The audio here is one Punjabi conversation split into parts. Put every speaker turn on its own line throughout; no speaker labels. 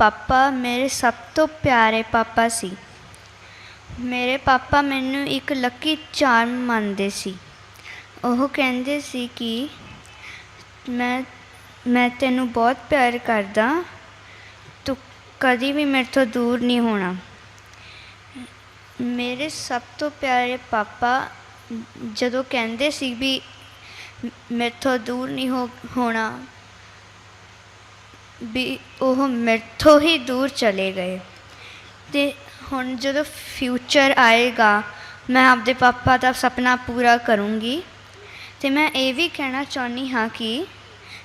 ਪਾਪਾ ਮੇਰੇ ਸਭ ਤੋਂ ਪਿਆਰੇ ਪਾਪਾ ਸੀ। ਮੇਰੇ ਪਾਪਾ ਮੈਨੂੰ ਇੱਕ ਲੱਕੀ ਚਾਰਮ ਮੰਨਦੇ ਸੀ। ਉਹ ਕਹਿੰਦੇ ਸੀ ਕਿ ਮੈਂ ਮੈਂ ਤੈਨੂੰ ਬਹੁਤ ਪਿਆਰ ਕਰਦਾ, ਤੂੰ ਕਦੀ ਵੀ ਮੇਰੇ ਤੋਂ ਦੂਰ ਨਹੀਂ ਹੋਣਾ। ਮੇਰੇ ਸਭ ਤੋਂ ਪਿਆਰੇ ਪਾਪਾ ਜਦੋਂ ਕਹਿੰਦੇ ਸੀ ਵੀ ਮੇਰੇ ਤੋਂ ਦੂਰ ਨਹੀਂ ਹੋ, ਹੋਣਾ ਵੀ ਉਹ ਮੇਰੇ ਹੀ ਦੂਰ ਚਲੇ ਗਏ। ਤੇ ਹੁਣ ਜਦੋਂ ਫਿਊਚਰ ਆਏਗਾ, ਮੈਂ ਆਪਦੇ ਪਾਪਾ ਦਾ ਸੁਪਨਾ ਪੂਰਾ ਕਰੂੰਗੀ। ਤੇ ਮੈਂ ਇਹ ਵੀ ਕਹਿਣਾ ਚਾਹੁੰਦੀ ਹਾਂ ਕਿ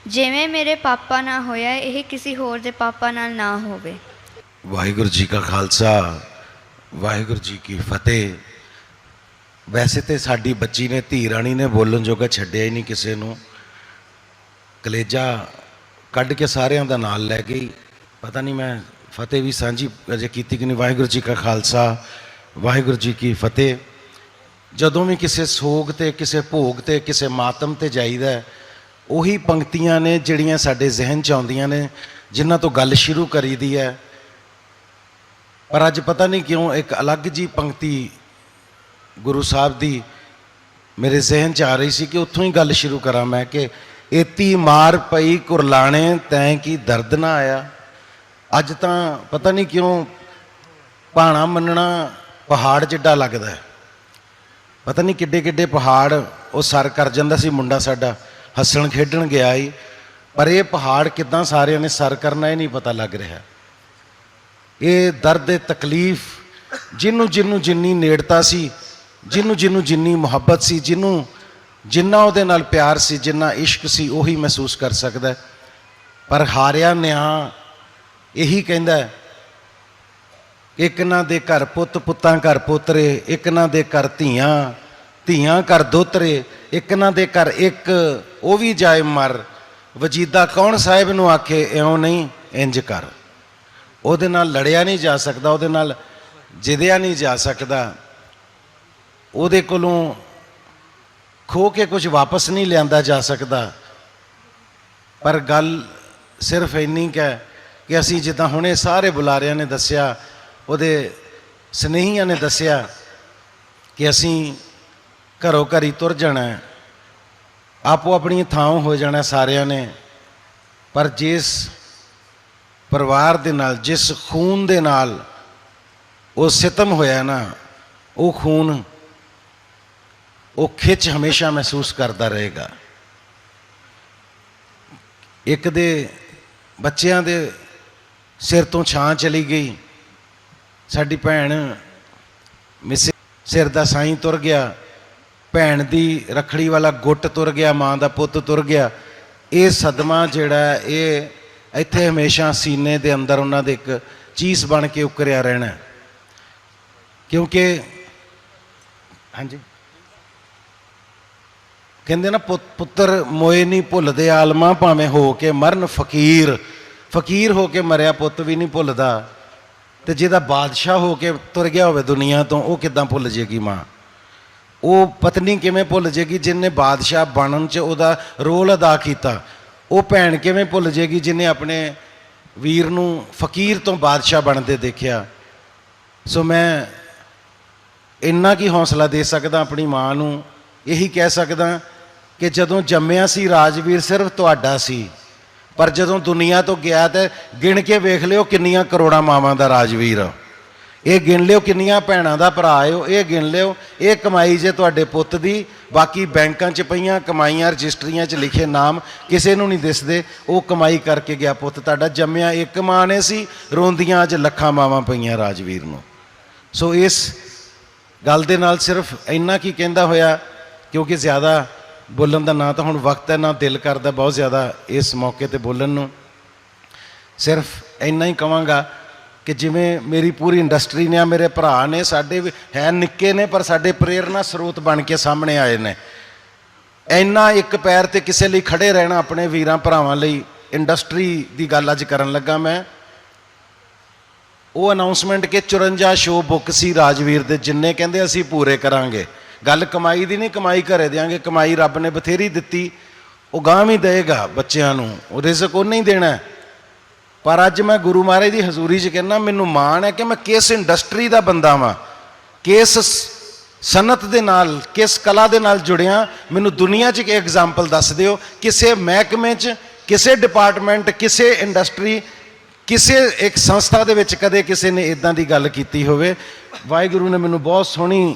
ਜਿਵੇਂ ਮੇਰੇ ਪਾਪਾ ਨਾਲ ਹੋਇਆ, ਇਹ ਕਿਸੇ ਹੋਰ ਦੇ ਪਾਪਾ ਨਾਲ ਨਾ ਹੋਵੇ।
ਵਾਹਿਗੁਰੂ ਜੀ ਕਾ ਖਾਲਸਾ, ਵਾਹਿਗੁਰੂ ਜੀ ਕੀ ਫਤਿਹ। ਵੈਸੇ ਤੇ ਸਾਡੀ ਬੱਚੀ ਨੇ ਧੀ ਰਾਣੀ ਨੇ ਬੋਲਣ ਜੋਗਾ ਛੱਡਿਆ ਹੀ ਨਹੀਂ ਕਿਸੇ ਨੂੰ। ਕਲੇਜਾ ਕੱਢ ਕੇ ਸਾਰਿਆਂ ਦਾ ਨਾਲ ਲੈ ਗਈ ਪਤਾ ਨਹੀਂ ਮੈਂ ਫਤਿਹ ਵੀ ਸਾਂਝੀ ਅਜੇ ਕੀਤੀ ਕਿ ਨਹੀਂ। ਵਾਹਿਗੁਰੂ ਜੀ ਕਾ ਖਾਲਸਾ, ਵਾਹਿਗੁਰੂ ਜੀ ਕੀ ਫਤਿਹ। ਜਦੋਂ ਵੀ ਕਿਸੇ ਸੋਗ ਤੇ, ਕਿਸੇ ਭੋਗ ਤੇ, ਕਿਸੇ ਮਾਤਮ ਤੇ ਜਾਈਦਾ ਉਹੀ ਪੰਕਤੀਆਂ ਨੇ ਜਿਹੜੀਆਂ ਸਾਡੇ ਜ਼ਿਹਨ 'ਚ ਆਉਂਦੀਆਂ ਨੇ, ਜਿਨ੍ਹਾਂ ਤੋਂ ਗੱਲ ਸ਼ੁਰੂ ਕਰੀਦੀ ਹੈ। ਪਰ ਅੱਜ ਪਤਾ ਨਹੀਂ ਕਿਉਂ ਇੱਕ ਅਲੱਗ ਜੀ ਪੰਕਤੀ ਗੁਰੂ ਸਾਹਿਬ ਦੀ ਮੇਰੇ ਜ਼ਿਹਨ 'ਚ ਆ ਰਹੀ ਸੀ ਕਿ ਉੱਥੋਂ ਹੀ ਗੱਲ ਸ਼ੁਰੂ ਕਰਾਂ ਮੈਂ ਕਿ ਏਤੀ ਮਾਰ ਪਈ ਕੁਰਲਾਣੇ, ਤੈਂ ਕੀ ਦਰਦ ਨਾ ਆਇਆ? ਅੱਜ ਤਾਂ ਪਤਾ ਨਹੀਂ ਕਿਉਂ ਭਾਣਾ ਮੰਨਣਾ ਪਹਾੜ ਜਿੱਡਾ ਲੱਗਦਾ ਹੈ। ਪਤਾ ਨਹੀਂ ਕਿੱਡੇ ਕਿੱਡੇ ਪਹਾੜ ਉਹ ਸਰ ਕਰ ਜਾਂਦਾ ਸੀ ਮੁੰਡਾ ਸਾਡਾ, ਹੱਸਣ ਖੇਡਣ ਗਿਆ ਹੀ ਪਰ ਇਹ ਪਹਾੜ ਕਿਦਾਂ ਸਾਰਿਆਂ ਨੇ ਸਰ ਕਰਨਾ ਇਹ ਨਹੀਂ ਪਤਾ ਲੱਗ ਰਿਹਾ। ਇਹ ਦਰਦ ਇਹ ਤਕਲੀਫ ਜਿਹਨੂੰ ਜਿਹਨੂੰ ਜਿੰਨੀ ਨੇੜਤਾ ਸੀ ਜਿਹਨੂੰ ਜਿਹਨੂੰ ਜਿੰਨੀ ਮੁਹੱਬਤ ਸੀ ਜਿਹਨੂੰ ਜਿੰਨਾ ਉਹਦੇ ਨਾਲ ਪਿਆਰ ਸੀ ਜਿੰਨਾ ਇਸ਼ਕ ਸੀ ਉਹੀ ਮਹਿਸੂਸ ਕਰ ਸਕਦਾ ਪਰ ਹਾਰਿਆ ਨਿਆਂ ਇਹੀ ਕਹਿੰਦਾ ਹੈ, ਇੱਕ ਨਾ ਦੇ ਘਰ ਪੁੱਤ ਪੁੱਤਾਂ ਘਰ ਪੋਤਰੇ ਇੱਕ ਨਾ ਦੇ ਘਰ ਧੀਆਂ ਧੀਆਂ ਘਰ ਦੋਤਰੇ ਇੱਕ ਨਾ ਦੇ ਘਰ ਇੱਕ ਉਹ ਵੀ ਜਾਏ ਮਰ। ਵਜੀਦਾ ਕੌਣ ਸਾਹਿਬ ਨੂੰ ਆਖੇ ਇਉਂ ਨਹੀਂ ਇੰਜ ਕਰ। ਉਹਦੇ ਨਾਲ ਲੜਿਆ ਨਹੀਂ ਜਾ ਸਕਦਾ ਉਹਦੇ ਨਾਲ ਜਿੱਦਿਆ ਨਹੀਂ ਜਾ ਸਕਦਾ। ਉਹਦੇ ਕੋਲੋਂ ਖੋ ਕੇ ਕੁਝ ਵਾਪਸ ਨਹੀਂ ਲਿਆਂਦਾ ਜਾ ਸਕਦਾ। ਪਰ ਗੱਲ ਸਿਰਫ ਇੰਨੀ ਕੁ ਹੈ ਕਿ ਅਸੀਂ ਜਿੱਦਾਂ ਹੁਣੇ ਸਾਰੇ ਬੁਲਾਰਿਆਂ ਨੇ ਦੱਸਿਆ, ਉਹਦੇ ਸਨੇਹੀਆਂ ਨੇ ਦੱਸਿਆ ਕਿ ਅਸੀਂ ਘਰੋਂ ਘਰੀ ਤੁਰ ਜਾਣਾ ਆਪੋ ਆਪਣੀ ਥਾਂ ਹੋ ਜਾਣਾ ਸਾਰਿਆਂ ਨੇ। ਪਰ ਜਿਸ ਪਰਿਵਾਰ ਦੇ ਨਾਲ, ਜਿਸ ਖੂਨ ਦੇ ਨਾਲ ਉਹ ਸਿਤਮ ਹੋਇਆ ਨਾ, ਉਹ ਖੂਨ ਉਹ ਖਿੱਚ ਹਮੇਸ਼ਾ ਮਹਿਸੂਸ ਕਰਦਾ ਰਹੇਗਾ। ਇੱਕ ਦੇ ਬੱਚਿਆਂ ਦੇ ਸਿਰ ਤੋਂ ਛਾਂ ਚਲੀ ਗਈ। ਸਾਡੀ ਭੈਣ ਮਿਸ ਸਿਰ ਦਾ ਸਾਈਂ ਤੁਰ ਗਿਆ। ਭੈਣ ਦੀ ਰਖੜੀ ਵਾਲਾ ਗੁੱਟ ਤੁਰ ਗਿਆ, ਮਾਂ ਦਾ ਪੁੱਤ ਤੁਰ ਗਿਆ। ਇਹ ਸਦਮਾ ਜਿਹੜਾ ਇਹ ਇੱਥੇ ਹਮੇਸ਼ਾ ਸੀਨੇ ਦੇ ਅੰਦਰ ਉਹਨਾਂ ਦੇ ਇੱਕ ਚੀਸ ਬਣ ਕੇ ਉੱਕਰਿਆ ਰਹਿਣਾ ਕਿਉਂਕਿ, ਹਾਂਜੀ? ਕਹਿੰਦੇ ਨਾ ਪੁੱਤਰ, ਮੋਏ ਨਹੀਂ ਭੁੱਲਦੇ ਆਲਮਾ ਭਾਵੇਂ ਹੋ ਕੇ ਮਰਨ ਫਕੀਰ। ਫਕੀਰ ਹੋ ਕੇ ਮਰਿਆ ਪੁੱਤ ਵੀ ਨਹੀਂ ਭੁੱਲਦਾ। ਤੇ ਜਿਹਦਾ ਬਾਦਸ਼ਾਹ ਹੋ ਕੇ ਤੁਰ ਗਿਆ ਹੋਵੇ ਦੁਨੀਆ ਤੋਂ, ਉਹ ਕਿਦਾਂ ਭੁੱਲ ਜੇਗੀ ਮਾਂ? ਉਹ ਪਤਨੀ ਕਿਵੇਂ ਭੁੱਲ ਜੇਗੀ ਜਿਨੇ ਬਾਦਸ਼ਾਹ ਬਣਨ 'ਚ ਉਹਦਾ ਰੋਲ ਅਦਾ ਕੀਤਾ? ਉਹ ਭੈਣ ਕਿਵੇਂ ਭੁੱਲ ਜੇਗੀ ਜਿਨੇ ਆਪਣੇ ਵੀਰ ਨੂੰ ਫਕੀਰ ਤੋਂ ਬਾਦਸ਼ਾਹ ਬਣਦੇ ਦੇਖਿਆ? ਸੋ ਮੈਂ ਇੰਨਾ ਕੀ ਹੌਸਲਾ ਦੇ ਸਕਦਾ ਆਪਣੀ ਮਾਂ ਨੂੰ, ਇਹੀ ਕਹਿ ਸਕਦਾ ਕਿ ਜਦੋਂ ਜੰਮਿਆ ਸੀ ਰਾਜਵੀਰ ਸਿਰਫ ਤੁਹਾਡਾ ਸੀ, ਪਰ ਜਦੋਂ ਦੁਨੀਆ ਤੋਂ ਗਿਆ ਤੇ ਗਿਣ ਕੇ ਵੇਖ ਲਿਓ ਕਿੰਨੀਆਂ ਕਰੋੜਾਂ ਮਾਵਾਂ ਦਾ ਰਾਜਵੀਰ। ਇਹ ਗਿਣ ਲਿਓ ਕਿੰਨੀਆਂ ਭੈਣਾਂ ਦਾ ਭਰਾ ਆਇਓ ਇਹ ਗਿਣ ਲਿਓ, ਇਹ ਕਮਾਈ ਜੇ ਤੁਹਾਡੇ ਪੁੱਤ ਦੀ, ਬਾਕੀ ਬੈਂਕਾਂ 'ਚ ਪਈਆਂ ਕਮਾਈਆਂ, ਰਜਿਸਟਰੀਆਂ 'ਚ ਲਿਖੇ ਨਾਮ ਕਿਸੇ ਨੂੰ ਨਹੀਂ ਦਿਸਦੇ, ਉਹ ਕਮਾਈ ਕਰਕੇ ਗਿਆ ਪੁੱਤ ਤੁਹਾਡਾ, ਜੰਮਿਆ ਇੱਕ ਮਾਂ ਨੇ ਸੀ, ਰੋਂਦੀਆਂ ਅੱਜ ਲੱਖਾਂ ਮਾਵਾਂ ਪਈਆਂ ਰਾਜਵੀਰ ਨੂੰ। ਸੋ ਇਸ ਗੱਲ ਦੇ ਨਾਲ ਸਿਰਫ ਇੰਨਾ ਕੀ ਕਹਿੰਦਾ ਹੋਇਆ, ਕਿਉਂਕਿ ਜ਼ਿਆਦਾ ਬੋਲਣ ਦਾ ਨਾ ਤਾਂ ਹੁਣ ਵਕਤ ਹੈ, ਨਾ ਦਿਲ ਕਰਦਾ ਬਹੁਤ ਜ਼ਿਆਦਾ ਇਸ ਮੌਕੇ ਤੇ ਬੋਲਣ ਨੂੰ। ਸਿਰਫ ਇੰਨਾ ਹੀ ਕਵਾਂਗਾ ਕਿ ਜਿਵੇਂ ਮੇਰੀ ਪੂਰੀ ਇੰਡਸਟਰੀ ਨੇ ਆ ਮੇਰੇ ਭਰਾ ਨੇ, ਸਾਡੇ ਵੀ ਹੈ ਨਿੱਕੇ ਨੇ, ਪਰ ਸਾਡੇ ਪ੍ਰੇਰਨਾ ਸਰੋਤ ਬਣ ਕੇ ਸਾਹਮਣੇ ਆਏ ਨੇ। ਇੰਨਾ ਇੱਕ ਪੈਰ ਤੇ ਕਿਸੇ ਲਈ ਖੜੇ ਰਹਿਣਾ ਆਪਣੇ ਵੀਰਾਂ ਭਰਾਵਾਂ ਲਈ ਇੰਡਸਟਰੀ ਦੀ ਗੱਲ ਅੱਜ ਕਰਨ ਲੱਗਾ ਮੈਂ। ਉਹ ਅਨਾਉਂਸਮੈਂਟ ਕਿ 54 ਸ਼ੋਅ ਬੁੱਕ ਸੀ ਰਾਜਵੀਰ ਦੇ, ਜਿੰਨੇ ਕਹਿੰਦੇ ਅਸੀਂ ਪੂਰੇ ਕਰਾਂਗੇ। ਗੱਲ ਕਮਾਈ ਦੀ ਨਹੀਂ, ਕਮਾਈ ਘਰੇ ਦੇਾਂਗੇ ਕਮਾਈ ਰੱਬ ਨੇ ਬਥੇਰੀ ਦਿੱਤੀ। ਉਹ ਗਾਂ ਵੀ ਦੇਗਾ ਬੱਚਿਆਂ ਨੂੰ, ਉਹ ਰਿਜ਼ਕ ਉਹ ਨਹੀਂ ਦੇਣਾ ਪਰ ਅੱਜ ਮੈਂ ਗੁਰੂ ਮਹਾਰਾਜ ਦੀ ਹਜ਼ੂਰੀ 'ਚ ਕਹਿੰਦਾ, ਮੈਨੂੰ ਮਾਣ ਹੈ ਕਿ ਮੈਂ ਕਿਸ ਇੰਡਸਟਰੀ ਦਾ ਬੰਦਾ ਵਾਂ, ਕਿਸ ਸ- ਸਨਅਤ ਦੇ ਨਾਲ, ਕਿਸ ਕਲਾ ਦੇ ਨਾਲ ਜੁੜਿਆ। ਮੈਨੂੰ ਦੁਨੀਆ 'ਚ ਇੱਕ ਐਗਜ਼ਾਮਪਲ ਦੱਸ ਦਿਓ, ਕਿਸੇ ਮਹਿਕਮੇ 'ਚ, ਕਿਸੇ ਡਿਪਾਰਟਮੈਂਟ ਕਿਸੇ ਇੰਡਸਟਰੀ ਕਿਸੇ ਇੱਕ ਸੰਸਥਾ ਦੇ ਵਿੱਚ ਕਦੇ ਕਿਸੇ ਨੇ ਇਦਾਂ ਦੀ ਗੱਲ ਕੀਤੀ ਹੋਵੇ। ਵਾਹਿਗੁਰੂ ਨੇ ਮੈਨੂੰ ਬਹੁਤ ਸੋਹਣੀ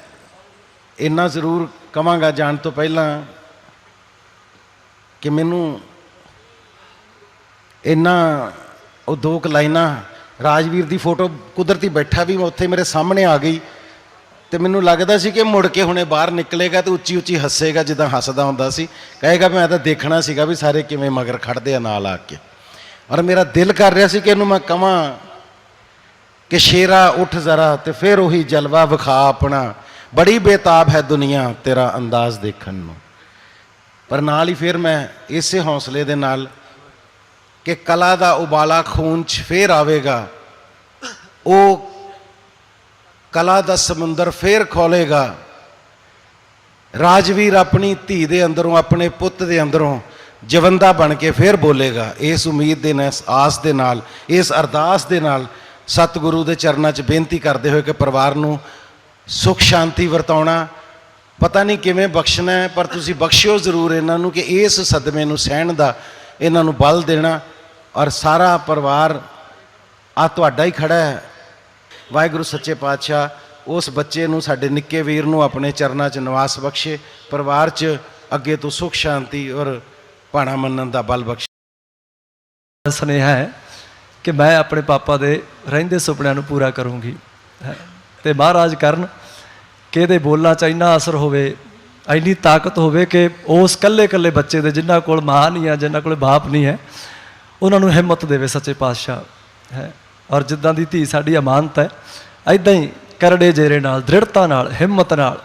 ਇੰਨਾ ਜ਼ਰੂਰ ਕਵਾਂਗਾ ਜਾਣ ਤੋਂ ਪਹਿਲਾਂ ਕਿ ਮੈਨੂੰ ਇੰਨਾ ਉਹ ਦੋ ਕੁ ਲਾਈਨਾਂ ਰਾਜਵੀਰ ਦੀ ਫੋਟੋ ਕੁਦਰਤੀ ਬੈਠਾ ਵੀ ਮੈਂ ਉੱਥੇ ਮੇਰੇ ਸਾਹਮਣੇ ਆ ਗਈ ਤੇ ਮੈਨੂੰ ਲੱਗਦਾ ਸੀ ਕਿ ਮੁੜ ਕੇ ਹੁਣੇ ਬਾਹਰ ਨਿਕਲੇਗਾ ਤੇ ਉੱਚੀ ਉੱਚੀ ਹੱਸੇਗਾ ਜਿੱਦਾਂ ਹੱਸਦਾ ਹੁੰਦਾ ਸੀ। ਕਹੇਗਾ ਮੈਂ ਤਾਂ ਦੇਖਣਾ ਸੀਗਾ ਵੀ ਸਾਰੇ ਕਿਵੇਂ ਮਗਰ ਖੜਦੇ ਆ ਨਾਲ ਆ ਕੇ। ਔਰ ਮੇਰਾ ਦਿਲ ਕਰ ਰਿਹਾ ਸੀ ਕਿ ਇਹਨੂੰ ਮੈਂ ਕਵਾਂ ਕਿ ਸ਼ੇਰਾ ਉੱਠ ਜ਼ਰਾ ਤੇ ਫਿਰ ਉਹੀ ਜਲਵਾ ਵਿਖਾ ਆਪਣਾ। ਬੜੀ ਬੇਤਾਬ ਹੈ ਦੁਨੀਆ ਤੇਰਾ ਅੰਦਾਜ਼ ਦੇਖਣ ਨੂੰ। ਪਰ ਨਾਲ ਹੀ ਫਿਰ ਮੈਂ ਇਸੇ ਹੌਸਲੇ ਦੇ ਨਾਲ ਕਿ ਕਲਾ ਦਾ ਉਬਾਲਾ ਖੂਨ 'ਚ ਫੇਰ ਆਵੇਗਾ, ਉਹ ਕਲਾ ਦਾ ਸਮੁੰਦਰ ਫੇਰ ਖੋਲੇਗਾ ਰਾਜਵੀਰ ਆਪਣੀ ਧੀ ਦੇ ਅੰਦਰੋਂ, ਆਪਣੇ ਪੁੱਤ ਦੇ ਅੰਦਰੋਂ ਜਵੰਦਾ ਬਣ ਕੇ ਫੇਰ ਬੋਲੇਗਾ, ਇਸ ਉਮੀਦ ਦੇ ਨਾਲ, ਆਸ ਦੇ ਨਾਲ, ਇਸ ਅਰਦਾਸ ਦੇ ਨਾਲ ਸਤਿਗੁਰੂ ਦੇ ਚਰਨਾਂ 'ਚ ਬੇਨਤੀ ਕਰਦੇ ਹੋਏ ਕਿ ਪਰਿਵਾਰ ਨੂੰ ਸੁਖ ਸ਼ਾਂਤੀ ਵਰਤਾਉਣਾ, ਪਤਾ ਨਹੀਂ ਕਿਵੇਂ ਬਖਸ਼ਣਾ ਹੈ, ਪਰ ਤੁਸੀਂ ਬਖਸ਼ਿਓ ਜ਼ਰੂਰ ਇਹਨਾਂ ਨੂੰ ਕਿ ਇਸ ਸਦਮੇ ਨੂੰ ਸਹਿਣ ਦਾ, ਇਹਨਾਂ ਨੂੰ ਬਲ ਦੇਣਾ ਔਰ ਸਾਰਾ ਪਰਿਵਾਰ ਆ ਤੁਹਾਡਾ ਹੀ ਖੜਾ ਹੈ ਵਾਹਿਗੁਰੂ ਸੱਚੇ ਪਾਤਸ਼ਾਹ, ਉਸ ਬੱਚੇ ਨੂੰ, ਸਾਡੇ ਨਿੱਕੇ ਵੀਰ ਨੂੰ ਆਪਣੇ ਚਰਨਾਂ 'ਚ ਨਿਵਾਸ ਬਖਸ਼ੇ, ਪਰਿਵਾਰ 'ਚ ਅੱਗੇ ਤੋਂ ਸੁਖ, ਸ਼ਾਂਤੀ ਔਰ ਭਾਣਾ ਮੰਨਣ ਦਾ ਬਲ ਬਖਸ਼ੇ
ਸੁਨੇਹਾ ਹੈ ਕਿ ਮੈਂ ਆਪਣੇ ਪਾਪਾ ਦੇ ਰਹਿੰਦੇ ਸੁਪਨਿਆਂ ਨੂੰ ਪੂਰਾ ਕਰੂੰਗੀ ਹੈ। ਤੇ ਮਹਾਰਾਜ ਕਰਨ ਕਿ ਇਹਦੇ ਬੋਲਾਂ 'ਚ ਇੰਨਾ ਅਸਰ ਹੋਵੇ ਇੰਨੀ ਤਾਕਤ ਹੋਵੇ ਕਿ ਉਸ ਕੱਲੇ ਕੱਲੇ ਬੱਚੇ ਦੇ ਜਿਨ੍ਹਾਂ ਕੋਲ ਮਾਂ ਨਹੀਂ ਹੈ ਜਿਨ੍ਹਾਂ ਕੋਲ ਬਾਪ ਨਹੀਂ ਹੈ ਉਹਨਾਂ ਨੂੰ ਹਿੰਮਤ ਦੇਵੇ ਸੱਚੇ ਪਾਤਸ਼ਾਹ ਹੈ। ਔਰ ਜਿੱਦਾਂ ਦੀ ਧੀ ਸਾਡੀ ਅਮਾਨਤ ਹੈ ਐਦਾਂ ਹੀ ਕਰੜੇ ਜੇਰੇ ਨਾਲ ਦ੍ਰਿੜਤਾ ਨਾਲ ਹਿੰਮਤ ਨਾਲ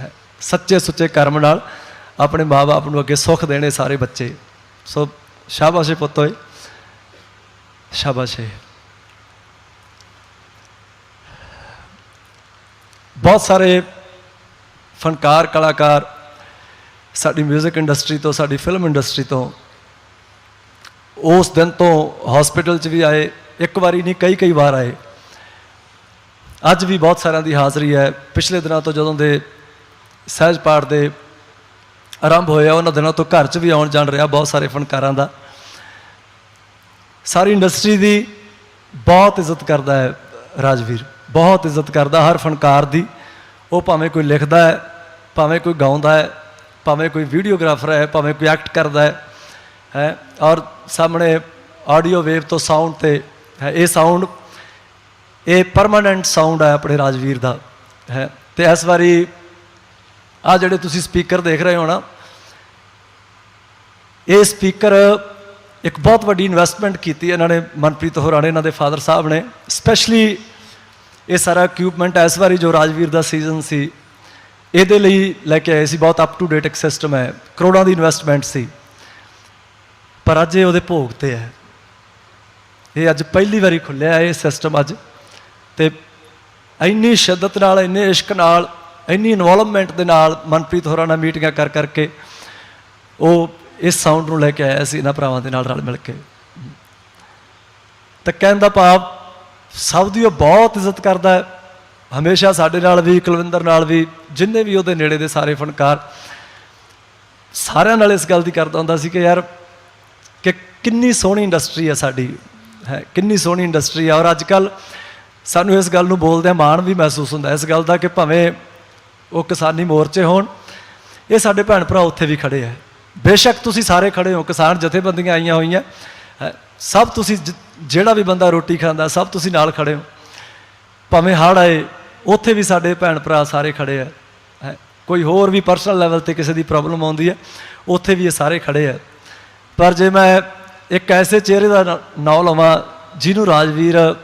ਹੈ, ਸੱਚੇ ਸੁੱਚੇ ਕਰਮ ਨਾਲ ਆਪਣੇ ਮਾਪੇ ਨੂੰ ਅੱਗੇ ਸੁੱਖ ਦੇਣੇ ਸਾਰੇ ਬੱਚੇ। ਸੋ ਸ਼ਾਬਾਸ਼ੇ ਏ ਪੁੱਤ ਓਏ ਸ਼ਾਬਾਸ਼ ਬਹੁਤ ਸਾਰੇ ਫਨਕਾਰ ਕਲਾਕਾਰ ਸਾਡੀ 뮤직 ਇੰਡਸਟਰੀ ਤੋਂ, ਸਾਡੀ ਫਿਲਮ ਇੰਡਸਟਰੀ ਤੋਂ ਉਸ ਦਿਨ ਤੋਂ ਹਸਪੀਟਲ 'ਚ ਵੀ ਆਏ, ਇੱਕ ਵਾਰੀ ਨਹੀਂ, ਕਈ ਕਈ ਵਾਰ ਆਏ। ਅੱਜ ਵੀ ਬਹੁਤ ਸਾਰਿਆਂ ਦੀ ਹਾਜ਼ਰੀ ਹੈ। ਪਿਛਲੇ ਦਿਨਾਂ ਤੋਂ ਜਦੋਂ ਦੇ ਸਹਿਜ ਪਾਠ ਦੇ ਆਰੰਭ ਹੋਇਆ ਉਹਨਾਂ ਦਿਨਾਂ ਤੋਂ ਘਰ 'ਚ ਵੀ ਆਉਣ ਜਾਣ ਰਿਹਾ ਬਹੁਤ ਸਾਰੇ ਫਨਕਾਰਾਂ ਦਾ। ਸਾਰੀ ਇੰਡਸਟਰੀ ਦੀ ਬਹੁਤ ਇੱਜ਼ਤ ਕਰਦਾ ਹੈ ਰਾਜਵੀਰ। ਬਹੁਤ ਇੱਜ਼ਤ ਕਰਦਾ ਹਰ ਫਨਕਾਰ ਦੀ। ਉਹ ਭਾਵੇਂ ਕੋਈ ਲਿਖਦਾ ਹੈ, ਭਾਵੇਂ ਕੋਈ ਗਾਉਂਦਾ ਹੈ, ਭਾਵੇਂ ਕੋਈ ਵੀਡੀਓਗ੍ਰਾਫਰ ਹੈ, ਭਾਵੇਂ ਕੋਈ ਐਕਟ ਕਰਦਾ ਹੈ ਹੈ, ਔਰ ਸਾਹਮਣੇ ਆਡੀਓ ਵੇਵ ਤੋਂ ਸਾਊਂਡ ਤੇ ਹੈ, ਇਹ ਸਾਊਂਡ, ਇਹ ਪਰਮਾਨੈਂਟ ਸਾਊਂਡ ਹੈ ਆਪਣੇ ਰਾਜਵੀਰ ਦਾ, ਹੈ, ਤੇ ਇਸ ਵਾਰੀ ਆ ਜਿਹੜੇ ਤੁਸੀਂ ਸਪੀਕਰ ਦੇਖ ਰਹੇ ਹੋ ਨਾ, ਇਹ ਸਪੀਕਰ ਇੱਕ ਬਹੁਤ ਵੱਡੀ ਇਨਵੈਸਟਮੈਂਟ ਕੀਤੀ ਇਹਨਾਂ ਨੇ ਮਨਪ੍ਰੀਤ ਹੋਰਾਂ ਨੇ, ਇਹਨਾਂ ਦੇ ਫਾਦਰ ਸਾਹਿਬ ਨੇ ਸਪੈਸ਼ਲੀ ਇਹ ਸਾਰਾ ਇਕਵਿਪਮੈਂਟ ਇਸ ਵਾਰੀ ਜੋ ਰਾਜਵੀਰ ਦਾ ਸੀਜ਼ਨ ਸੀ, ਇਹਦੇ ਲਈ ਲੈ ਕੇ ਆਏ ਸੀ, ਬਹੁਤ ਅਪ ਟੂ ਡੇਟ ਇੱਕ ਸਿਸਟਮ ਹੈ, ਕਰੋੜਾਂ ਦੀ ਇਨਵੈਸਟਮੈਂਟ ਸੀ। ਪਰ ਅੱਜ ਇਹ ਉਹਦੇ ਭੋਗ ਤੇ ਹੈ। ਇਹ ਅੱਜ ਪਹਿਲੀ ਵਾਰੀ ਖੁੱਲਿਆ ਇਹ ਸਿਸਟਮ ਅੱਜ। ਤੇ ਇੰਨੀ ਸ਼ਿੱਦਤ ਨਾਲ, ਇੰਨੇ ਇਸ਼ਕ ਨਾਲ, ਇੰਨੀ ਇਨਵੋਲਵਮੈਂਟ ਦੇ ਨਾਲ ਮਨਪ੍ਰੀਤ ਹੋਰਾਂ ਨਾਲ ਮੀਟਿੰਗਾਂ ਕਰ ਕਰਕੇ ਉਹ ਇਸ ਸਾਊਂਡ ਨੂੰ ਲੈ ਕੇ ਆਇਆ ਸੀ, ਇਹਨਾਂ ਭਰਾਵਾਂ ਦੇ ਨਾਲ ਰਲ ਮਿਲ ਕੇ। ਤਾਂ ਕਹਿਣ ਦਾ ਭਾਵ ਸਭ ਦੀ ਉਹ ਬਹੁਤ ਇੱਜ਼ਤ ਕਰਦਾ ਹੈ। ਹਮੇਸ਼ਾ ਸਾਡੇ ਨਾਲ ਵੀ, ਕੁਲਵਿੰਦਰ ਨਾਲ ਵੀ, ਜਿੰਨੇ ਵੀ ਉਹਦੇ ਨੇੜੇ ਦੇ ਸਾਰੇ ਫਨਕਾਰ ਸਾਰਿਆਂ ਨਾਲ ਇਸ ਗੱਲ ਦੀ ਕਰਦਾ ਹੁੰਦਾ ਸੀ ਕਿ ਯਾਰ, ਕਿ ਕਿੰਨੀ ਸੋਹਣੀ ਇੰਡਸਟਰੀ ਹੈ ਸਾਡੀ, ਹੈ, ਕਿੰਨੀ ਸੋਹਣੀ ਇੰਡਸਟਰੀ ਹੈ ਔਰ ਅੱਜ ਕੱਲ ਸਾਨੂੰ ਇਸ ਗੱਲ ਨੂੰ ਬੋਲਦਿਆਂ ਮਾਣ ਵੀ ਮਹਿਸੂਸ ਹੁੰਦਾ। ਇਸ ਗੱਲ ਦਾ ਕਿ ਭਾਵੇਂ ਉਹ ਕਿਸਾਨੀ ਮੋਰਚੇ ਹੋਣ, ਇਹ ਸਾਡੇ ਭੈਣ ਭਰਾ ਉੱਥੇ ਵੀ ਖੜੇ ਹੈ ਬੇਸ਼ੱਕ ਤੁਸੀਂ ਸਾਰੇ ਖੜੇ ਹੋ, ਕਿਸਾਨ ਜਥੇਬੰਦੀਆਂ ਆਈਆਂ ਹੋਈਆਂ। ਸਭ ਤੁਸੀਂ ਜ- ਜਿਹੜਾ ਵੀ ਬੰਦਾ ਰੋਟੀ ਖਾਂਦਾ, ਸਭ ਤੁਸੀਂ ਨਾਲ ਖੜੇ ਹੋ। ਭਾਵੇਂ ਹੜ੍ਹ ਆਏ, ਉੱਥੇ ਵੀ ਸਾਡੇ ਭੈਣ ਭਰਾ ਸਾਰੇ ਖੜੇ ਆ। ਹੈ, ਕੋਈ ਹੋਰ ਵੀ ਪਰਸਨਲ ਲੈਵਲ ਤੇ ਕਿਸੇ ਦੀ ਪ੍ਰੋਬਲਮ ਆਉਂਦੀ ਹੈ, ਉੱਥੇ ਵੀ ਇਹ ਸਾਰੇ ਖੜੇ ਆ। ਪਰ ਜੇ ਮੈਂ ਇੱਕ ਐਸੇ ਚਿਹਰੇ ਦਾ ਨ- ਲਵਾਂ, ਜਿਹਨੂੰ ਰਾਜਵੀਰ,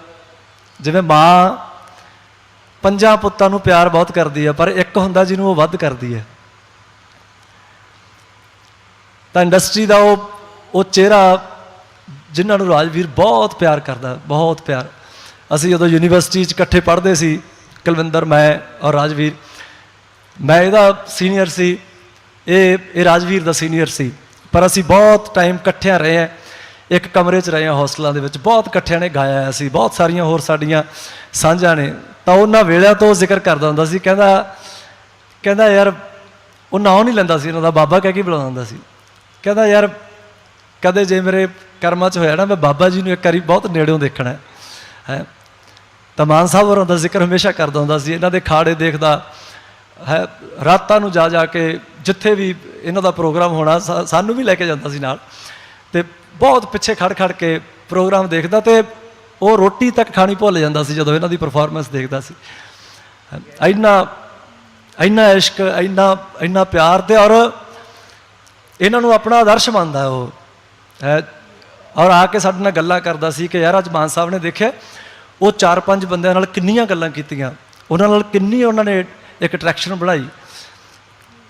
ਜਿਵੇਂ ਮਾਂ ਪੰਜਾਂ ਪੁੱਤਾਂ ਨੂੰ ਪਿਆਰ ਬਹੁਤ ਕਰਦੀ ਹੈ ਪਰ ਇੱਕ ਹੁੰਦਾ ਜਿਹਨੂੰ ਉਹ ਵੱਧ ਕਰਦੀ ਹੈ ਤਾਂ ਇੰਡਸਟਰੀ ਦਾ ਉਹ ਉਹ ਚਿਹਰਾ ਜਿਨ੍ਹਾਂ ਨੂੰ ਰਾਜਵੀਰ ਬਹੁਤ ਪਿਆਰ ਕਰਦਾ, ਬਹੁਤ ਪਿਆਰ। ਅਸੀਂ ਜਦੋਂ ਯੂਨੀਵਰਸਿਟੀ 'ਚ ਇਕੱਠੇ ਪੜ੍ਹਦੇ ਸੀ, ਕੁਲਵਿੰਦਰ, ਮੈਂ ਔਰ ਰਾਜਵੀਰ, ਮੈਂ ਇਹਦਾ ਸੀਨੀਅਰ ਸੀ, ਇਹ ਇਹ ਰਾਜਵੀਰ ਦਾ ਸੀਨੀਅਰ ਸੀ। ਪਰ ਅਸੀਂ ਬਹੁਤ ਟਾਈਮ ਇਕੱਠਿਆਂ ਰਹੇ ਹਾਂ, ਇੱਕ ਕਮਰੇ 'ਚ ਰਹੇ ਹਾਂ ਹੌਸਟਲਾਂ ਦੇ ਵਿੱਚ, ਬਹੁਤ ਇਕੱਠਿਆਂ ਨੇ ਗਾਇਆ ਸੀ, ਬਹੁਤ ਸਾਰੀਆਂ ਹੋਰ ਸਾਡੀਆਂ ਸਾਂਝਾਂ ਨੇ। ਤਾਂ ਉਹਨਾਂ ਵੇਲਿਆਂ ਤੋਂ ਜ਼ਿਕਰ ਕਰਦਾ ਹੁੰਦਾ ਸੀ, ਕਹਿੰਦਾ ਕਹਿੰਦਾ, ਯਾਰ, ਉਹ ਨਾਂ ਨਹੀਂ ਲੈਂਦਾ ਸੀ, ਇਹਨਾਂ ਦਾ, ਬਾਬਾ ਕਹਿ ਕੇ ਬੁਲਾਉਂਦਾ ਹੁੰਦਾ ਸੀ। ਕਹਿੰਦਾ, ਯਾਰ, ਕਦੇ ਜੇ ਮੇਰੇ ਕਰਮਾਂ 'ਚ ਹੋਇਆ ਨਾ, ਮੈਂ ਬਾਬਾ ਜੀ ਨੂੰ ਇੱਕ ਵਾਰੀ ਬਹੁਤ ਨੇੜਿਓਂ ਦੇਖਣਾ ਹੈ। ਤਾਂ ਮਾਨ ਸਾਹਿਬ ਹੋਰਾਂ ਦਾ ਜ਼ਿਕਰ ਹਮੇਸ਼ਾ ਕਰਦਾ ਹੁੰਦਾ ਸੀ, ਇਹਨਾਂ ਦੇ ਖਾੜੇ ਦੇਖਦਾ, ਹੈ, ਰਾਤਾਂ ਨੂੰ ਜਾ ਜਾ ਕੇ ਜਿੱਥੇ ਵੀ ਇਹਨਾਂ ਦਾ ਪ੍ਰੋਗਰਾਮ ਹੋਣਾ, ਸਾ- ਸਾਨੂੰ ਵੀ ਲੈ ਕੇ ਜਾਂਦਾ ਸੀ ਨਾਲ। ਤੇ ਬਹੁਤ ਪਿੱਛੇ ਖੜ ਖੜ ਕੇ ਪ੍ਰੋਗਰਾਮ ਦੇਖਦਾ ਤੇ ਉਹ ਰੋਟੀ ਤੱਕ ਖਾਣੀ ਭੁੱਲ ਜਾਂਦਾ ਸੀ ਜਦੋਂ ਇਹਨਾਂ ਦੀ ਪਰਫਾਰਮੈਂਸ ਦੇਖਦਾ ਸੀ। ਇੰਨਾ ਇੰਨਾ ਇਸ਼ਕ, ਇੰਨਾ ਇੰਨਾ ਪਿਆਰ ਤੇ ਔਰ ਇਹਨਾਂ ਨੂੰ ਆਪਣਾ ਆਦਰਸ਼ ਮੰਨਦਾ ਉਹ। ਹੈ ਔਰ ਆ ਕੇ ਸਾਡੇ ਨਾਲ ਗੱਲਾਂ ਕਰਦਾ ਸੀ ਕਿ ਯਾਰ ਅੱਜ ਮਾਨ ਸਾਹਿਬ ਨੇ ਦੇਖਿਆ, ਉਹ ਚਾਰ ਪੰਜ ਬੰਦਿਆਂ ਨਾਲ ਕਿੰਨੀਆਂ ਗੱਲਾਂ ਕੀਤੀਆਂ। ਉਹਨਾਂ ਨਾਲ ਕਿੰਨੀ ਉਹਨਾਂ ਨੇ ਇੱਕ ਅਟਰੈਕਸ਼ਨ ਬਣਾਈ।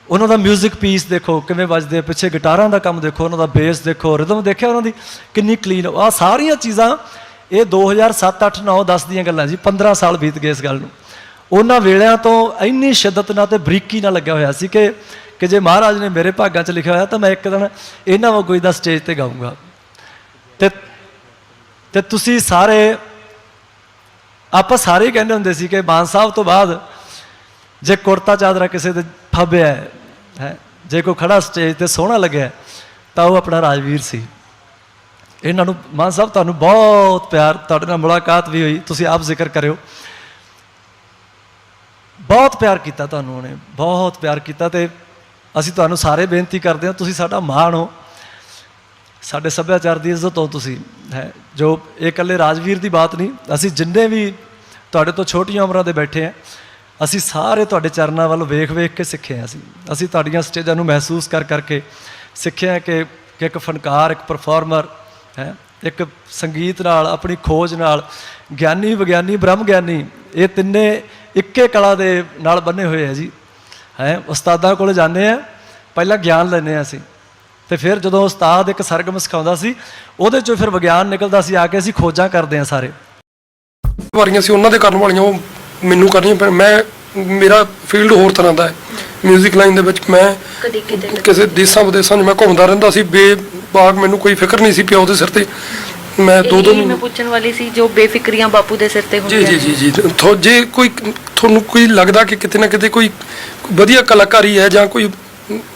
ਉਹਨਾਂ ਦਾ 뮤직 ਪੀਸ ਦੇਖੋ, ਕਿਵੇਂ ਵੱਜਦੇ ਪਿੱਛੇ ਗਿਟਾਰਾਂ ਦਾ ਕੰਮ ਦੇਖੋ, ਉਹਨਾਂ ਦਾ ਬੇਸ ਦੇਖੋ ਰਿਦਮ ਦੇਖਿਆ ਉਹਨਾਂ ਦੀ, ਕਿੰਨੀ ਕਲੀਨ ਆ। ਸਾਰੀਆਂ ਚੀਜ਼ਾਂ ਇਹ 2007 8 9 10 ਦੀਆਂ ਗੱਲਾਂ ਜੀ 15 ਸਾਲ ਬੀਤ ਗਏ ਇਸ ਗੱਲ ਨੂੰ। ਉਹਨਾਂ ਵੇਲਿਆਂ ਤੋਂ ਇੰਨੀ ਸ਼ਿੱਦਤ ਨਾਲ ਤੇ ਬਰੀਕੀ ਨਾਲ ਲੱਗਿਆ ਹੋਇਆ ਸੀ ਕਿ ਕਿ ਜੇ ਮਹਾਰਾਜ ਨੇ ਮੇਰੇ ਭਾਗਾਂ 'ਚ ਲਿਖਿਆ ਹੋਇਆ ਤਾਂ ਮੈਂ ਇੱਕ ਦਿਨ ਇਹਨਾਂ ਵਾਂਗੂ ਦਾ ਸਟੇਜ ਤੇ ਗਾਊਂਗਾ। ਤੇ ਤੇ ਤੁਸੀਂ ਸਾਰੇ ਆਪਾਂ ਸਾਰੇ ਹੀ ਕਹਿੰਦੇ ਹੁੰਦੇ ਸੀ ਕਿ ਮਾਨ ਸਾਹਿਬ ਤੋਂ ਬਾਅਦ ਜੇ ਕੁੜਤਾ ਚਾਦਰਾ ਕਿਸੇ ਦੇ ਫੱਬਿਆ ਹੈ ਹੈ, ਜੇ ਕੋਈ ਖੜਾ ਸਟੇਜ ਤੇ ਸੋਹਣਾ ਲੱਗਿਆ ਤਾਂ ਉਹ ਆਪਣਾ ਰਾਜਵੀਰ ਸੀ। ਇਹਨਾਂ ਨੂੰ ਮਾਨ ਸਾਹਿਬ ਤੁਹਾਨੂੰ ਬਹੁਤ ਪਿਆਰ ਤੁਹਾਡੇ ਨਾਲ ਮੁਲਾਕਾਤ ਵੀ ਹੋਈ ਤੁਸੀਂ ਆਪ ਜ਼ਿਕਰ ਕਰਿਓ। ਬਹੁਤ ਪਿਆਰ ਕੀਤਾ ਤੁਹਾਨੂੰ ਉਹਨੇ ਬਹੁਤ ਪਿਆਰ ਕੀਤਾ ਤੇ ਅਸੀਂ ਤੁਹਾਨੂੰ ਸਾਰੇ ਬੇਨਤੀ ਕਰਦੇ ਹਾਂ ਤੁਸੀਂ ਸਾਡਾ ਮਾਣ ਹੋ। ਸਾਡੇ ਸੱਭਿਆਚਾਰ ਦੀ ਇੱਜ਼ਤ ਹੋ ਤੁਸੀਂ, ਹੈ, ਜੋ ਇਹ ਇਕੱਲੇ ਰਾਜਵੀਰ ਦੀ ਬਾਤ ਨਹੀਂ, ਅਸੀਂ ਜਿੰਨੇ ਵੀ ਤੁਹਾਡੇ ਤੋਂ ਛੋਟੀਆਂ ਉਮਰਾਂ ਦੇ ਬੈਠੇ ਆ ਅਸੀਂ ਸਾਰੇ ਤੁਹਾਡੇ ਚਰਨਾਂ ਵੱਲ ਵੇਖ ਵੇਖ ਕੇ ਸਿੱਖੇ ਹਾਂ ਅਸੀਂ। ਅਸੀਂ ਤੁਹਾਡੀਆਂ ਸਟੇਜਾਂ ਨੂੰ ਮਹਿਸੂਸ ਕਰ ਕਰਕੇ ਸਿੱਖਿਆ ਕਿ ਕਿ ਇੱਕ ਫਨਕਾਰ, ਇੱਕ ਪਰਫਾਰਮਰ, ਹੈ, ਇੱਕ ਸੰਗੀਤ ਨਾਲ, ਆਪਣੀ ਖੋਜ ਨਾਲ, ਗਿਆਨੀ, ਵਿਗਿਆਨੀ, ਬ੍ਰਹਮ ਗਿਆਨੀ, ਇਹ ਤਿੰਨੇ ਇੱਕੇ ਕਲਾ ਦੇ ਨਾਲ ਬੰਨੇ ਹੋਏ ਆ ਜੀ। ਹੈ, ਉਸਤਾਦਾਂ ਕੋਲ ਜਾਂਦੇ ਆ ਪਹਿਲਾਂ ਗਿਆਨ ਲੈਂਦੇ ਆ ਅਸੀਂ। ਤੇ ਫਿਰ ਜਦੋਂ ਉਸਤਾਦ ਇੱਕ ਸਰਗਮ ਸਿਖਾਉਂਦਾ ਸੀ ਉਹਦੇ ਚੋਂ ਫਿਰ ਵਿਗਿਆਨ ਨਿਕਲਦਾ ਸੀ ਆ ਕੇ ਅਸੀਂ ਖੋਜਾਂ ਕਰਦੇ ਆ ਸਾਰੇ।
ਵਾਰੀਆਂ ਸੀ ਉਹਨਾਂ ਦੇ ਕਰਨ ਵਾਲੀਆਂ ਉਹ ਮੈਨੂੰ ਕਰਨੀਆਂ ਪਰ ਮੈਂ ਮੇਰਾ ਫੀਲਡ ਹੋਰ ਤਰ੍ਹਾਂ ਦਾ ਹੈ। 뮤직 ਲਾਈਨ ਦੇ ਵਿੱਚ ਮੈਂ ਕਿਸੇ ਦੇਸਾਂ ਵਿਦੇਸਾਂ 'ਚ ਮੈਂ ਘੁੰਮਦਾ ਰਹਿੰਦਾ ਸੀ ਬੇਬਾਗ ਮੈਨੂੰ ਕੋਈ ਫਿਕਰ ਨਹੀਂ ਸੀ ਪਿਓ ਦੇ ਸਿਰ ਤੇ। ਮੈਂ ਦੋ ਦੋ
ਮੈਂ ਪੁੱਛਣ ਵਾਲੀ ਸੀ ਜੋ ਬੇਫਿਕਰੀਆਂ ਬਾਪੂ ਦੇ ਸਿਰ ਤੇ
ਜੀ
ਹੁੰਦੀਆਂ
ਜੀ ਜੀ ਜੀ। ਥੋ ਜੇ ਕੋਈ ਤੁਹਾਨੂੰ ਕੋਈ ਲੱਗਦਾ ਕਿ ਕਿਤੇ ਨਾ ਕਿਤੇ ਕੋਈ ਵਧੀਆ ਕਲਾਕਾਰੀ ਹੈ ਜਾਂ ਕੋਈ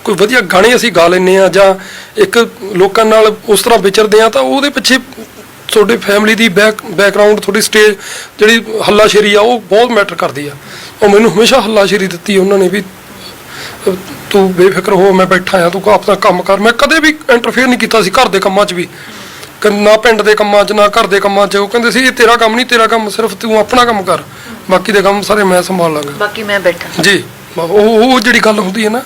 ਕੋਈ ਵਧੀਆ ਗਾਣੇ ਅਸੀਂ ਗਾ ਲੈਂਦੇ ਆ ਜਾਂ ਇੱਕ ਲੋਕਾਂ ਨਾਲ ਉਸ ਤਰ੍ਹਾਂ ਵਿਚਰਦੇ ਆ ਤਾਂ ਉਹਦੇ ਪਿੱਛੇ ਤੁਹਾਡੇ ਫੈਮਿਲੀ ਦੀ ਬੈਕ ਬੈਕਗ੍ਰਾਉਂਡ ਤੁਹਾਡੀ ਸਟੇਜ ਜਿਹੜੀ ਹੱਲਾਸ਼ੇਰੀ ਆ ਉਹ ਬਹੁਤ ਮੈਟਰ ਕਰਦੀ ਆ। ਉਹ ਮੈਨੂੰ ਹਮੇਸ਼ਾ ਹੱਲਾਸ਼ੇਰੀ ਦਿੱਤੀ ਉਹਨਾਂ ਨੇ ਵੀ ਤੂੰ ਬੇਫਿਕਰ ਹੋ ਮੈਂ ਬੈਠਾ ਆ ਤੂੰ ਆਪਣਾ ਕੰਮ ਕਰ। ਮੈਂ ਕਦੇ ਵੀ ਇੰਟਰਫੇਅਰ ਨਹੀਂ ਕੀਤਾ ਸੀ ਘਰ ਦੇ ਕੰਮਾਂ 'ਚ ਵੀ। ਨਾ ਪਿੰਡ ਦੇ ਕੰਮਾਂ 'ਚ ਨਾ ਘਰ ਦੇ ਕੰਮਾਂ 'ਚ। ਉਹ ਕਹਿੰਦੇ ਸੀ ਇਹ ਤੇਰਾ ਕੰਮ ਨਹੀਂ ਤੇਰਾ ਕੰਮ ਸਿਰਫ ਤੂੰ ਆਪਣਾ ਕੰਮ ਕਰ। ਬਾਕੀ ਦੇ ਕੰਮ ਸਾਰੇ ਮੈਂ ਸੰਭਾਲ ਲਾਂਗਾ।
ਬਾਕੀ ਮੈਂ ਬੈਠਾ।
ਜੀ ਉਹ ਉਹ ਜਿਹੜੀ ਗੱਲ ਹੁੰਦੀ ਹੈ ਨਾ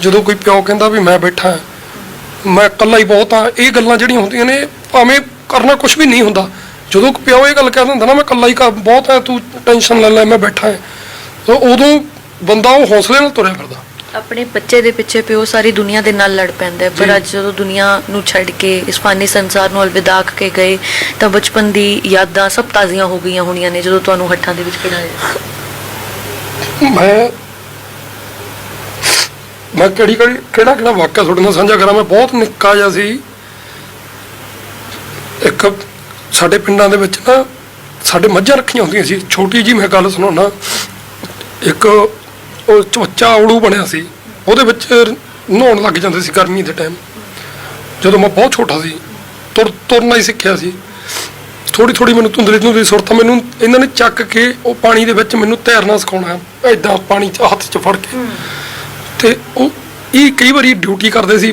ਜਦੋਂ ਕੋਈ ਪਿਓ ਕਹਿੰਦਾ ਵੀ ਮੈਂ ਬੈਠਾ ਹਾਂ ਮੈਂ ਇਕੱਲਾ ਹੀ ਬਹੁਤ ਹਾਂ ਇਹ ਗੱਲਾਂ ਜਿਹੜੀਆਂ ਹੁੰਦੀਆਂ ਨੇ ਭਾਵੇਂ ਕਰਨਾ ਕੁਝ ਵੀ ਨਹੀਂ ਹੁੰਦਾ। ਜਦੋਂ ਕੋਈ ਪਿਓ ਇਹ ਗੱਲ ਕਹਿ ਦਿੰਦਾ ਨਾ ਮੈਂ ਇਕੱਲਾ ਹੀ ਘਰ ਬਹੁਤ ਹੈ ਤੂੰ ਟੈਨਸ਼ਨ ਲੈ ਲੈ ਮੈਂ ਬੈਠਾ ਹਾਂ। ਤਾਂ ਉਦੋਂ ਬੰਦਾ ਉਹ ਹੌਸਲੇ ਨਾਲ ਤੁਰਿਆ ਫਿਰਦਾ।
ਆਪਣੇ ਬੱਚੇ ਦੇ ਪਿੱਛੇ ਪਿਓ ਸਾਰੀ ਦੁਨੀਆ ਦੇ ਨਾਲ ਲੜ ਪੈਂਦਾ ਹੈ। ਪਰ ਅੱਜ ਜਦੋਂ ਦੁਨੀਆ ਨੂੰ ਛੱਡ ਕੇ ਇਸ ਫਾਨੀ ਸੰਸਾਰ ਨੂੰ ਅਲਵਿਦਾ ਕੇ ਗਏ ਤਾਂ ਬਚਪਨ ਦੀ ਯਾਦਾਂ ਸਭ ਤਾਜ਼ੀਆਂ ਹੋ ਗਈਆਂ ਹੋਣੀਆਂ ਨੇ ਜਦੋਂ ਤੁਹਾਨੂੰ ਹੱਥਾਂ ਦੇ ਵਿੱਚ ਖਿਡਾਇਆ।
ਮੈਂ ਮੈਂ ਕਿਹੜੀ ਕਿਹੜੀ ਕਿਹੜਾ ਕਿਹੜਾ ਵਾਕਿਆ ਤੁਹਾਡੇ ਨਾਲ ਸਾਂਝਾ ਕਰਾਂ? ਮੈਂ ਬਹੁਤ ਨਿੱਕਾ ਜਿਹਾ ਸੀ। ਇੱਕ ਸਾਡੇ ਪਿੰਡਾਂ ਦੇ ਵਿੱਚ ਨਾ ਸਾਡੇ ਮੱਝਾਂ ਰੱਖੀਆਂ ਹੁੰਦੀਆਂ ਸੀ। ਛੋਟੀ ਜੀ ਮੈਂ ਗੱਲ ਸੁਣਾਉਣਾ ਇੱਕ ਉਹ ਚਵੱਚਾ ਔੜੂ ਬਣਿਆ ਸੀ। ਉਹਦੇ ਵਿੱਚ ਨਹਾਉਣ ਲੱਗ ਜਾਂਦੇ ਸੀ ਗਰਮੀ ਦੇ ਟਾਈਮ ਜਦੋਂ ਮੈਂ ਬਹੁਤ ਛੋਟਾ ਸੀ, ਤੁਰ ਤੁਰਨਾ ਹੀ ਸਿੱਖਿਆ ਸੀ। ਥੋੜੀ ਥੋੜੀ ਮੈਨੂੰ ਧੁੰਦਲੀ ਧੁੰਦਲੀ ਸੁਰਤ ਮੈਨੂੰ ਇਹਨਾਂ ਨੇ ਚੱਕ ਕੇ ਉਹ ਪਾਣੀ ਦੇ ਵਿੱਚ ਮੈਨੂੰ ਤੈਰਨਾ ਸਿਖਾਉਣਾ ਐਦਾਂ ਪਾਣੀ 'ਚ ਹੱਥ 'ਚ ਫੜ ਕੇ। ਇਹ ਕਈ ਵਾਰੀ ਡਿਊਟੀ ਕਰਦੇ ਸੀ,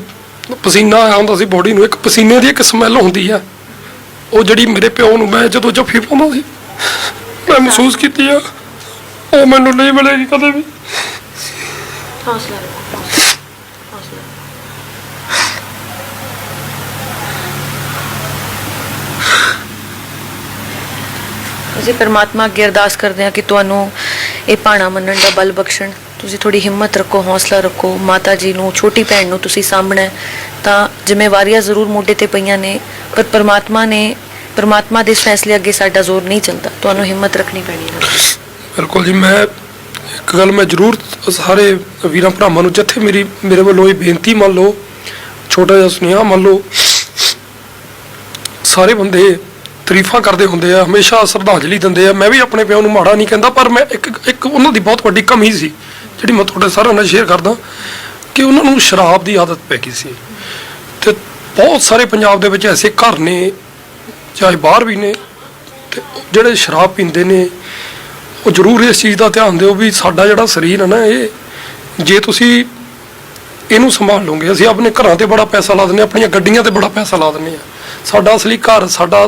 ਪਸੀਨਾ ਆਇਆ ਹੁੰਦਾ ਸੀ ਬੋਡੀ ਨੂੰ, ਇੱਕ ਪਸੀਨੇ ਦੀ ਇੱਕ ਸਮੈਲ ਹੁੰਦੀ ਆ। ਉਹ ਜਿਹੜੀ ਮੇਰੇ ਪਿਓ ਨੂੰ ਮੈਂ ਜਦੋਂ ਜੱਫੀ ਪਾਉਂਦਾ ਸੀ, ਮੈਂ ਮਹਿਸੂਸ ਕੀਤੀ ਆ, ਉਹ ਮੈਨੂੰ ਨਹੀਂ ਮਿਲੇਗੀ ਕਦੇ ਵੀ।
ਹੌਸਲਾ ਰੱਖੋ, ਹੌਸਲਾ ਅਸੀਂ ਪਰਮਾਤਮਾ ਅੱਗੇ ਅਰਦਾਸ ਕਰਦੇ ਹਾਂ ਕਿ ਤੁਹਾਨੂੰ ਇਹ ਪਾਣਾ ਮੰਨਣ ਦਾ ਬਲ ਬਖਸ਼ਣ। ਤੁਸੀਂ ਥੋੜੀ ਹਿੰਮਤ ਰੱਖੋ, ਹੌਸਲਾ ਰੱਖੋ, ਮਾਤਾ ਜੀ ਨੂੰ, ਛੋਟੀ ਭੈਣ ਨੂੰ ਤੁਸੀਂ ਸਾਂਭਣਾ ਤਾਂ ਜ਼ਿੰਮੇਵਾਰੀਆਂ ਜ਼ਰੂਰ ਮੋਢੇ ਤੇ ਪਈਆਂ ਨੇ, ਪਰ ਪਰਮਾਤਮਾ ਨੇ, ਪਰਮਾਤਮਾ ਦੇ ਫੈਸਲੇ ਅੱਗੇ ਸਾਡਾ ਜ਼ੋਰ ਨਹੀਂ ਚੱਲਦਾ। ਤੁਹਾਨੂੰ ਹਿੰਮਤ ਰੱਖਣੀ ਪੈਣੀ ਹੈ।
ਬਿਲਕੁਲ ਜੀ, ਮੈਂ ਇੱਕ ਗੱਲ ਮੈਂ ਜ਼ਰੂਰ ਸਾਰੇ ਵੀਰਾਂ ਭਰਾਵਾਂ ਨੂੰ, ਜਿੱਥੇ ਮੇਰੀ, ਮੇਰੇ ਵੱਲੋਂ ਇਹ ਬੇਨਤੀ ਮੰਨ ਲਓ, ਛੋਟਾ ਜਿਹਾ ਸੁਨੇਹਾ ਮੰਨ ਲਓ, ਸਾਰੇ ਬੰਦੇ ਤਾਰੀਫਾਂ ਕਰਦੇ ਹੁੰਦੇ ਆ, ਹਮੇਸ਼ਾ ਸ਼ਰਧਾਂਜਲੀ ਦਿੰਦੇ ਆ। ਮੈਂ ਵੀ ਆਪਣੇ ਪਿਓ ਨੂੰ ਮਾੜਾ ਨਹੀਂ ਕਹਿੰਦਾ, ਪਰ ਮੈਂ ਇੱਕ ਇੱਕ ਉਹਨਾਂ ਦੀ ਬਹੁਤ ਵੱਡੀ ਕਮੀ ਸੀ, ਜਿਹੜੀ ਮੈਂ ਤੁਹਾਡੇ ਸਾਰਿਆਂ ਨਾਲ ਸ਼ੇਅਰ ਕਰਦਾ, ਕਿ ਉਹਨਾਂ ਨੂੰ ਸ਼ਰਾਬ ਦੀ ਆਦਤ ਪੈ ਗਈ ਸੀ। ਤੇ ਬਹੁਤ ਸਾਰੇ ਪੰਜਾਬ ਦੇ ਵਿੱਚ ਐਸੇ ਘਰ ਨੇ, ਚਾਹੇ ਬਾਹਰ ਵੀ ਨੇ, ਤੇ ਜਿਹੜੇ ਸ਼ਰਾਬ ਪੀਂਦੇ ਨੇ, ਉਹ ਜ਼ਰੂਰ ਇਸ ਚੀਜ਼ ਦਾ ਧਿਆਨ ਦਿਓ ਵੀ ਸਾਡਾ ਜਿਹੜਾ ਸਰੀਰ ਹੈ ਨਾ, ਇਹ ਜੇ ਤੁਸੀਂ ਇਹਨੂੰ ਸੰਭਾਲ ਲਓਗੇ, ਅਸੀਂ ਆਪਣੇ ਘਰਾਂ ਤੇ ਬੜਾ ਪੈਸਾ ਲਾ ਦਿੰਦੇ ਹਾਂ, ਆਪਣੀਆਂ ਗੱਡੀਆਂ ਤੇ ਬੜਾ ਪੈਸਾ ਲਾ ਦਿੰਦੇ ਹਾਂ। ਸਾਡਾ ਅਸਲੀ ਘਰ, ਸਾਡਾ